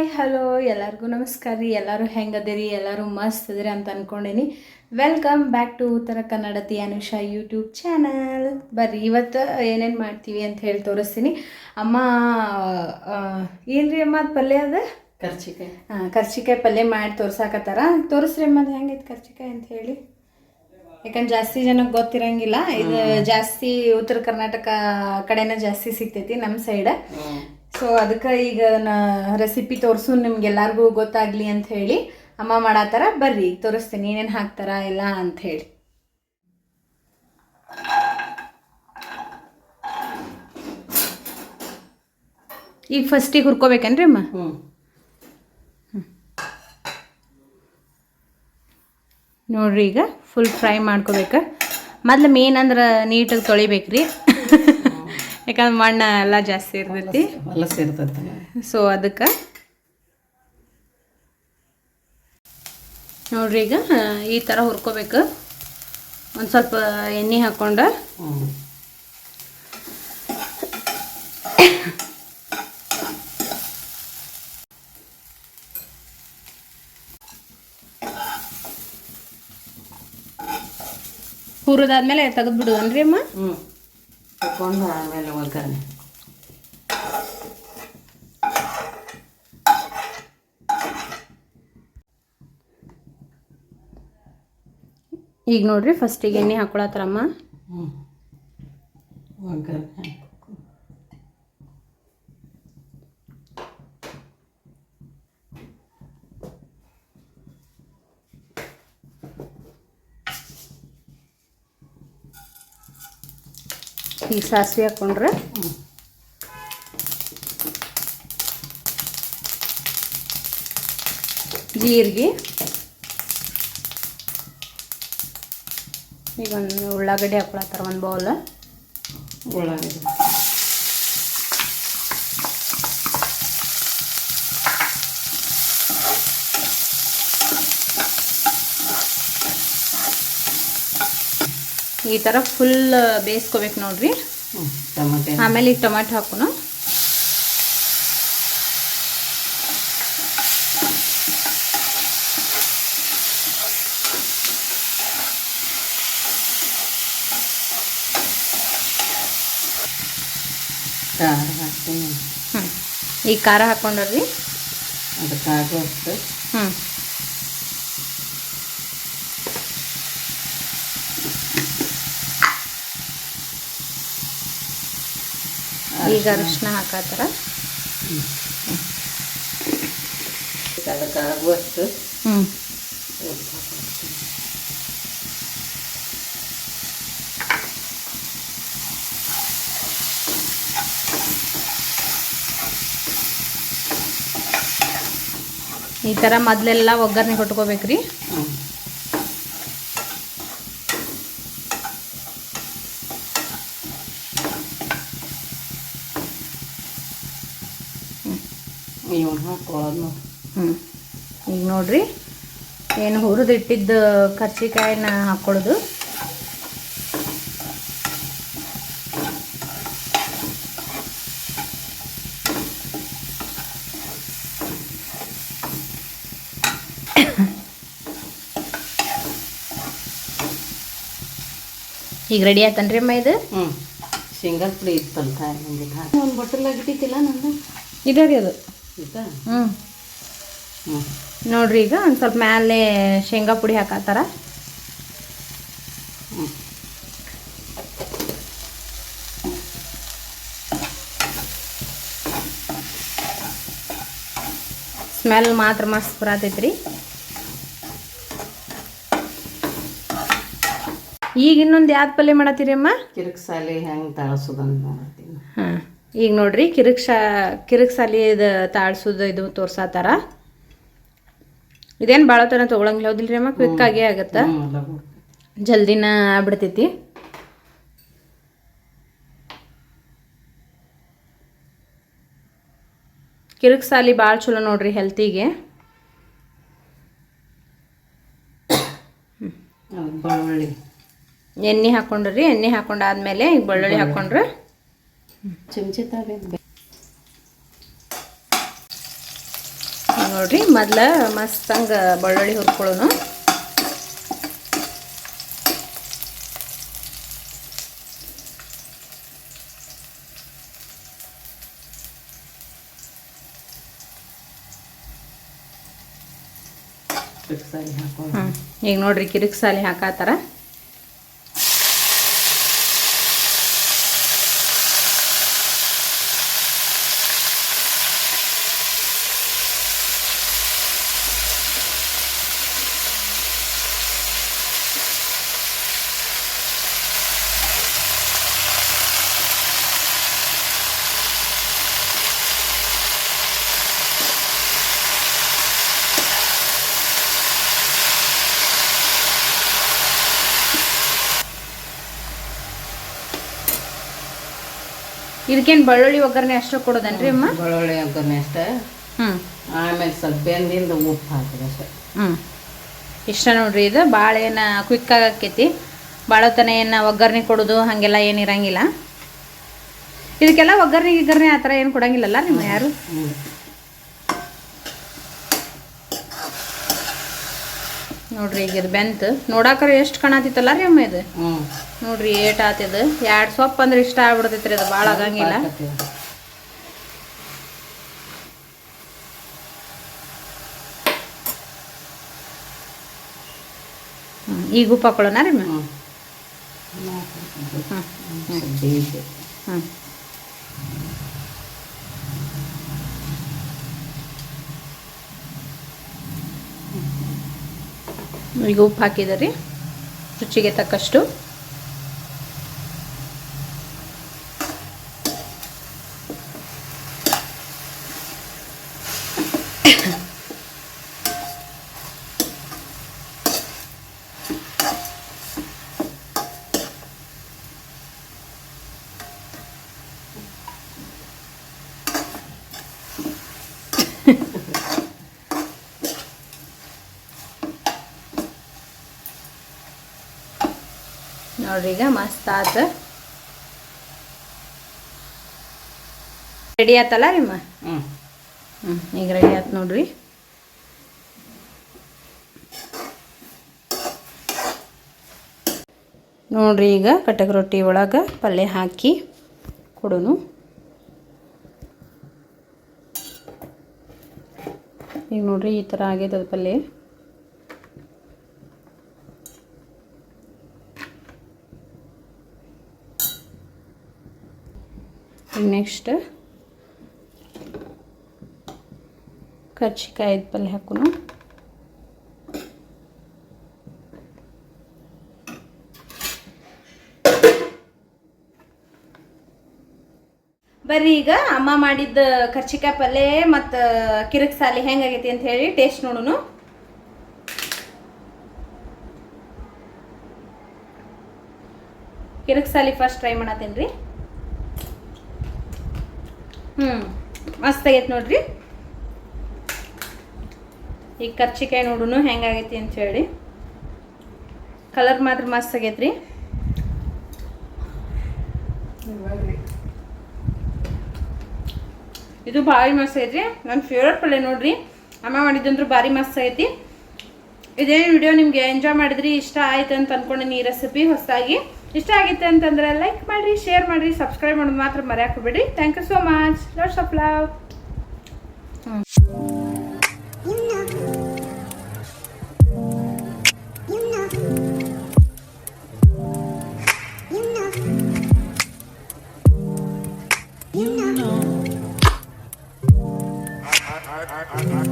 Hi hello ಎಲ್ಲರಿಗೂ ನಮಸ್ಕಾರ ರೀ. ಎಲ್ಲರೂ ಹೆಂಗದಿರಿ ಎಲ್ಲರೂ ಮಸ್ತ್ ಅದಿರಿ ಅಂತ ಅನ್ಕೊಂಡೀನಿ. ವೆಲ್ಕಮ್ ಬ್ಯಾಕ್ ಟು ಉತ್ತರ ಕನ್ನಡತಿ ಅನುಷಾ ಯೂಟ್ಯೂಬ್ ಚಾನಲ್ ಬರ್ರಿ ಇವತ್ತು ಏನೇನು ಮಾಡ್ತೀವಿ ಅಂತ ಹೇಳಿ ತೋರಿಸ್ತೀನಿ. ಅಮ್ಮ ಏನು ರೀ ಅಮ್ಮ ಅದು ಪಲ್ಯ ಅದ? ಕರ್ಚಿಕಾಯಿ. ಹಾಂ ಕರ್ಚಿಕಾಯಿ ಪಲ್ಯ ಮಾಡಿ ತೋರ್ಸಾಕತ್ತಾರ. ತೋರಿಸ್ರಿ ಅಮ್ಮ ಅದು ಹೆಂಗೈತೆ ಕರ್ಚಿಕಾಯಿ ಅಂತ ಹೇಳಿ. ಯಾಕಂದ್ರೆ ಜಾಸ್ತಿ ಜನಕ್ಕೆ ಗೊತ್ತಿರಂಗಿಲ್ಲ. ಇದು ಜಾಸ್ತಿ ಉತ್ತರ ಕರ್ನಾಟಕ ಕಡೆನ ಜಾಸ್ತಿ ಸಿಗ್ತೈತಿ ನಮ್ಮ ಸೈಡ್ ಸೊ ಅದಕ್ಕೆ ಈಗ ನಾ ರೆಸಿಪಿ ತೋರಿಸು ನಿಮ್ಗೆಲ್ಲರಿಗೂ ಗೊತ್ತಾಗ್ಲಿ ಅಂತ ಹೇಳಿ. ಅಮ್ಮ ಮಾಡತ್ತಾರ ಬರ್ರಿ ಈಗ ತೋರಿಸ್ತೀನಿ ಏನೇನು ಹಾಕ್ತಾರ ಎಲ್ಲ ಅಂತ ಹೇಳಿ. ಈಗ ಫಸ್ಟಿಗೆ ಹುರ್ಕೋಬೇಕೇನ್ರಿ ಅಮ್ಮ? ಹ್ಞೂ ನೋಡ್ರಿ ಈಗ ಫುಲ್ ಫ್ರೈ ಮಾಡ್ಕೋಬೇಕು. ಮೊದ್ಲು ಮೇನ್ ಅಂದ್ರೆ ನೀಟಾಗಿ ತೊಳಿಬೇಕ್ರಿ. ಯಾಕಂದ್ರೆ ಮಣ್ಣು ಎಲ್ಲ ಜಾಸ್ತಿ ಇರ್ತೈತಿ. ಹೊಲಸು ಇರ್ತೈತೆ ಸೊ ಅದಕ್ಕೆ ನೋಡ್ರಿ ಈಗ ಈ ಥರ ಹುರ್ಕೋಬೇಕು. ಒಂದು ಸ್ವಲ್ಪ ಎಣ್ಣೆ ಹಾಕ್ಕೊಂಡು ಹುರದಾದ್ಮೇಲೆ ತೆಗೆದ್ಬಿಡುವನ್ರಿ ಅಮ್ಮ? ಹ್ಞೂ ತಗೊಂಡು ಆಮೇಲೆ ಒಗ್ಗರಣೆ ಈಗ ನೋಡ್ರಿ ಫಸ್ಟಿಗೆ ಎಣ್ಣೆ ಹಾಕೊಳತ್ತಾರಮ್ಮ. ಒಗ್ಗರಣೆ ಈಗ ಸಾಸಿವೆ ಹಾಕ್ಕೊಂಡ್ರೆ ಜೀರಿಗೆ. ಈಗ ಒಂದು ಉಳ್ಳಾಗಡ್ಡಿ ಹಾಕೊಳತ್ತಾರ ಒಂದು ಬೌಲ್ ಉಳ್ಳಾಗಡ್ಡಿ. ಈ ಥರ ಫುಲ್ ಬೇಯಿಸ್ಕೋಬೇಕು ನೋಡ್ರಿ. ಟಮಾಟೆ. ಆಮೇಲೆ ಈಗ ಟೊಮೆಟೊ ಹಾಕೋಣ. ಖಾರ ಹಾಕ್ತೀನಿ. ಹ್ಞೂ ಈಗ ಖಾರ ಹಾಕೊಂಡ್ರಿ. ಆಗುವಷ್ಟು ಹ್ಞೂ ಈಗ ಅರಿಶಿನ ಹಾಕತ್ತಾರ. ಅದಕ್ಕೆ ಆಗುವಷ್ಟು ಹ್ಞೂ ಉಪ್ಪು ಹಾಕ್ತೀನಿ ಈ ಥರ ಮೊದಲೆಲ್ಲ ಒಗ್ಗರಣೆ ಕೊಟ್ಕೋಬೇಕ್ರಿ. ಇವನು ಹಾಕೊಳ್ಳೋದು ನೋಡಿ. ಹ್ಞೂ ಈಗ ನೋಡ್ರಿ ಏನು ಹುರಿದಿಟ್ಟಿದ್ದು ಕರ್ಚಿಕಾಯಿನ ಹಾಕ್ಕೊಳ್ಳೋದು ಈಗ ರೆಡಿ ಆಯ್ತನ್ರಿ ಅಮ್ಮ ಇದು? ಹ್ಞೂ ಶೇಂಗಾ ಪುಡಿ ಇತ್ತಲ್ಲ ಕಾಯಿ ಹಂಗಿಟ್ಟು ಹಾಕಿ. ಒಂದು ಬಟ್ಟಲ್ ಆಗಿಟ್ಟಿತ್ತಿಲ್ಲ ನಂದು? ಇದೆ ರೀ ಅದು? ಆಯ್ತಾ ಹ್ಞೂ ಹ್ಞೂ ನೋಡ್ರಿ ಈಗ ಒಂದು ಸ್ವಲ್ಪ ಮ್ಯಾಲೆ ಶೇಂಗಾ ಪುಡಿ ಹಾಕತ್ತಾರ. ಸ್ಮೆಲ್ ಮಾತ್ರ ಮಸ್ತ್ ಬರತೈತ್ರಿ. ಈಗ ಇನ್ನೊಂದು ಯಾವ್ದು ಪಲ್ಯ ಮಾಡತ್ತೀರಿ ಅಮ್ಮ? ಕಿರಕ್ ಸಾಲಿ ಹೆಂಗೆ ತಾಳಸೋದಂತ ಮಾಡ್ತೀನಿ. ಹಾಂ. ಈಗ ನೋಡ್ರಿ ಕಿರಿಕ್ ಶಾ ಕಿರಿಕ್ ಸಾಲಿದ ತಾಳ್ಸೋದು ಇದು ತೋರ್ಸಾತಾರ. ಇದೇನು ಭಾಳ ತನ ತೊಗೊಳಂಗಿಲ್ಲ ಹೌದಿಲ್ರಿ ಅಮ್ಮ? ಕ್ವಿಕ್ ಆಗೇ ಆಗತ್ತೆ. ಜಲ್ದಿನ ಆಗ್ಬಿಡ್ತೈತಿ. ಕಿರಿಕ್ ಸಾಲಿ ಭಾಳ ಚಲೋ ನೋಡ್ರಿ ಹೆಲ್ತಿಗೆ ಎಣ್ಣೆ ಹಾಕೊಂಡ್ರಿ ಎಣ್ಣೆ ಹಾಕೊಂಡಾದ್ಮೇಲೆ ಈಗ ಬೆಳ್ಳುಳ್ಳಿ. ಹಾಕೊಂಡ್ರೆ ಚಮಚೆ ತಾವೇ ನೋಡ್ರಿ ಮೊದ್ಲ ಮಸ್ತ್ ಬೆಳ್ಳುಳ್ಳಿ ಹುರ್ಕೊಳ್ಳೋನು. ಹುರ್ಕೊಳ್ಳೋಣ ಈಗ ನೋಡ್ರಿ ಕಿರಿಕ್ ಸಾಲಿ ಹಾಕಾತಾರ. ಇದಕ್ಕೇನು ಬೆಳ್ಳುಳ್ಳಿ ಒಗ್ಗರಣೆ ಅಷ್ಟು ಕೊಡೋದನ್ರಿ ಅಮ್ಮ? ಬೆಳ್ಳುಳ್ಳಿ ಒಗ್ಗರಣೆ ಅಷ್ಟೇ. ಹ್ಞೂ ಆಮೇಲೆ ಸ್ವಲ್ಪ ಬೆಂದಿಂದ ಉಪ್ಪು ಹಾಕಿದೆ ಅಷ್ಟೇ. ಹ್ಮ್. ಇಷ್ಟ ನೋಡ್ರಿ ಇದು ಭಾಳ ಏನು ಕ್ವಿಕ್ ಆಗಾಕೈತಿ ಭಾಳ ತನ ಏನು ಒಗ್ಗರಣೆ ಕೊಡೋದು ಹಾಗೆಲ್ಲ ಏನು ಇರಂಗಿಲ್ಲ. ಇದಕ್ಕೆಲ್ಲ ಒಗ್ಗರಣೆ ಗಿಗ್ಗರಣೆ ಆ ಥರ ಏನು ಕೊಡಂಗಿಲ್ಲಲ್ಲ ನಿಮ್ಮ ಯಾರು? ನೋಡ್ರಿ ಈಗ ಇದು ಬೆಂತು. ನೋಡಾಕ್ರೆ ಎಷ್ಟು ಕಾಣತಿತ್ತಲ್ಲ ರೀ ಅಮ್ಮ ಇದು? ಹ್ಞೂ ನೋಡ್ರಿ ಏಟ್ ಆತಿದು. ಎರಡು ಸೊಪ್ಪು ಅಂದ್ರೆ ಇಷ್ಟ ಆಗ್ಬಿಡ್ತೈತ್ರಿ ಅದು ಭಾಳ ಆಗಂಗಿಲ್ಲ. ಈಗ ಉಪ್ಪು ಹಾಕೊಳ್ಳೋಣ ರೀ ಅಮ್ಮ? ಹ್ಞೂ ಈಗ ಉಪ್ಪು ಹಾಕಿದ್ರಿ ರುಚಿಗೆ ತಕ್ಕಷ್ಟು. ನೋಡ್ರಿ ಈಗ ಮಸ್ತ್ ಆತ. ರೆಡಿ ಆತಲ್ಲ ನಿಮ್ಮ? ಹ್ಞೂ ಹ್ಞೂ ಈಗ ರೆಡಿ ಆಯ್ತು ನೋಡ್ರಿ. ನೋಡ್ರಿ ಈಗ ಕಟಕ್ ರೊಟ್ಟಿ ಒಳಗೆ ಪಲ್ಯ ಹಾಕಿ ಕೊಡೋನು. ಈಗ ನೋಡ್ರಿ ಈ ಥರ ಆಗ್ಯದ ಪಲ್ಯ. ನೆಕ್ಸ್ಟ್ ಕರ್ಚಿಕಾಯ್ದು ಪಲ್ಯ ಹಾಕೋಣ ಬರ್ರಿ ಈಗ ಅಮ್ಮ ಮಾಡಿದ್ದ ಕರ್ಚಿಕಾಯಿ ಪಲ್ಯ ಮತ್ತು ಕಿರಕ್ ಸಾಲಿ ಹೆಂಗಾಗೈತಿ ಅಂತ ಹೇಳಿ ಟೇಸ್ಟ್ ನೋಡೋಣ ಕಿರಕ್ ಸಾಲಿ ಫಸ್ಟ್ ಟ್ರೈ ಮಾಡತ್ತೇನೆ ರೀ ಹ್ಞೂ ಮಸ್ತ್ ಆಗೈತೆ ನೋಡ್ರಿ. ಈಗ ಕರ್ಚಿಕಾಯಿ ನೋಡುನು ಹೆಂಗಾಗೈತಿ ಅಂತ ಹೇಳಿ. ಕಲರ್ ಮಾತ್ರ ಮಸ್ತ್ ಆಗೈತ್ರಿ. ಇದು ಭಾರಿ ಮಸ್ತ್ ಐತ್ರಿ ನನ್ನ ಫೇವ್ರೆಟ್ ಪಲ್ಯ ನೋಡ್ರಿ. ಅಮ್ಮ ಮಾಡಿದ್ದಂದ್ರೂ ಭಾರಿ ಮಸ್ತ್ ಆಗೈತಿ. ಇದೇ ವಿಡಿಯೋ ನಿಮಗೆ ಎಂಜಾಯ್ ಮಾಡಿದ್ರಿ, ಇಷ್ಟ ಆಯ್ತು ಅಂತ ಅನ್ಕೊಂಡಿನಿ ಈ ರೆಸಿಪಿ ಹೊಸದಾಗಿ. ಇಷ್ಟ ಆಗಿತ್ತು ಅಂತಂದ್ರೆ ಲೈಕ್ ಮಾಡಿರಿ ಶೇರ್ ಮಾಡಿರಿ ಸಬ್ಸ್ಕ್ರೈಬ್ ಮಾಡೋದು ಮಾತ್ರ ಮರೆಯಾಕೋಬೇಡಿ thank you so much lots of love You know.